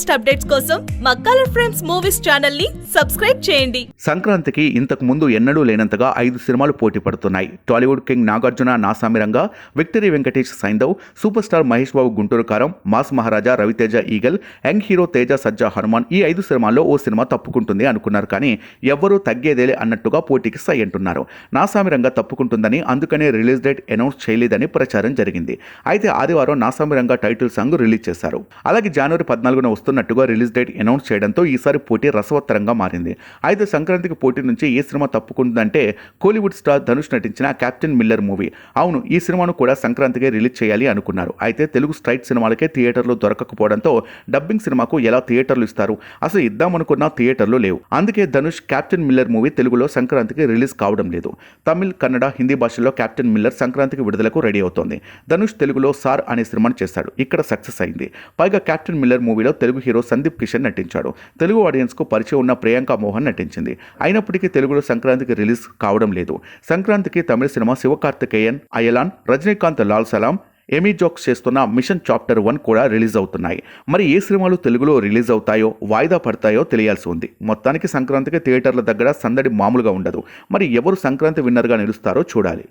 Latest updates కోసం మా colour frames movies ఛానల్ని సబ్స్క్రైబ్ చేయండి. సంక్రాంతికి ఇంతకు ముందు ఎన్నడూ లేనంతగా ఐదు సినిమాలు పోటీ పడుతున్నాయి. Tollywood king Nagarjuna Naa Saami Ranga victory Venkatesh Saindhav super star Mahesh Babu Guntur Kaaram mass Maharaja Ravi Teja Eagle young hero Teja Sajja Hanuman ఈ ఐదు సినిమాల్లో ఓ సినిమా తప్పుకుంటుంది అనుకున్నారు కానీ ఎవ్వరూ తగ్గేదేలే అన్నట్టుగా పోటీకి సై అంటున్నారు. నాసామిరంగా తప్పుకుంటుందని అందుకనే రిలీజ్ డేట్ అనౌన్స్ చేయలేదని ప్రచారం జరిగింది. అయితే ఆదివారం నాసామిరంగా టైటిల్ సాంగ్ రిలీజ్ చేశారు. అలాగే జనవరి పద్నాలుగున చేస్తున్నట్టుగా రిలీజ్ డేట్ అనౌన్స్ చేయడంతో ఈసారి పోటీ రసవత్తరంగా మారింది. అయితే సంక్రాంతికి పోటీ నుంచి ఏ సినిమా తప్పుకుంటుందంటే కోలీవుడ్ స్టార్ ధనుష్ నటించిన క్యాప్టెన్ మిల్లర్ మూవీ. అవును ఈ సినిమాను కూడా సంక్రాంతికి రిలీజ్ చేయాలి అనుకున్నారు. అయితే తెలుగు స్ట్రైట్ సినిమాలకే థియేటర్లు దొరకకపోవడంతో డబ్బింగ్ సినిమాకు ఎలా థియేటర్లు ఇస్తారు? అసలు ఇద్దామనుకున్న థియేటర్లు లేవు. అందుకే ధనుష్ క్యాప్టెన్ మిల్లర్ మూవీ తెలుగులో సంక్రాంతికి రిలీజ్ కావడం లేదు. తమిళ్ కన్నడ హిందీ భాషల్లో కెప్టెన్ మిల్లర్ సంక్రాంతికి విడుదలకు రెడీ అవుతోంది. ధనుష్ తెలుగులో సార్ అనే సినిమాను చేశాడు. ఇక్కడ సక్సెస్ అయింది. పైగా క్యాప్టెన్ మిల్లర్ మూవీలో తెలుగు తెలుగు హీరో సందీప్ కిషన్ నటించాడు. తెలుగు ఆడియన్స్కు పరిచయం ఉన్న ప్రియాంక మోహన్ నటించింది. అయినప్పటికీ తెలుగులో సంక్రాంతికి రిలీజ్ కావడం లేదు. సంక్రాంతికి తమిళ సినిమా శివకార్తికేయన్ అయలాన్ రజనీకాంత్ లాల్ సలాం ఎమీ జోక్స్ చేస్తున్న మిషన్ చాప్టర్ వన్ కూడా రిలీజ్ అవుతున్నాయి. మరి ఏ సినిమాలు తెలుగులో రిలీజ్ అవుతాయో వాయిదా పడతాయో తెలియాల్సి ఉంది. మొత్తానికి సంక్రాంతికి థియేటర్ల దగ్గర సందడి మామూలుగా ఉండదు. మరి ఎవరు సంక్రాంతి విన్నర్గా నిలుస్తారో చూడాలి.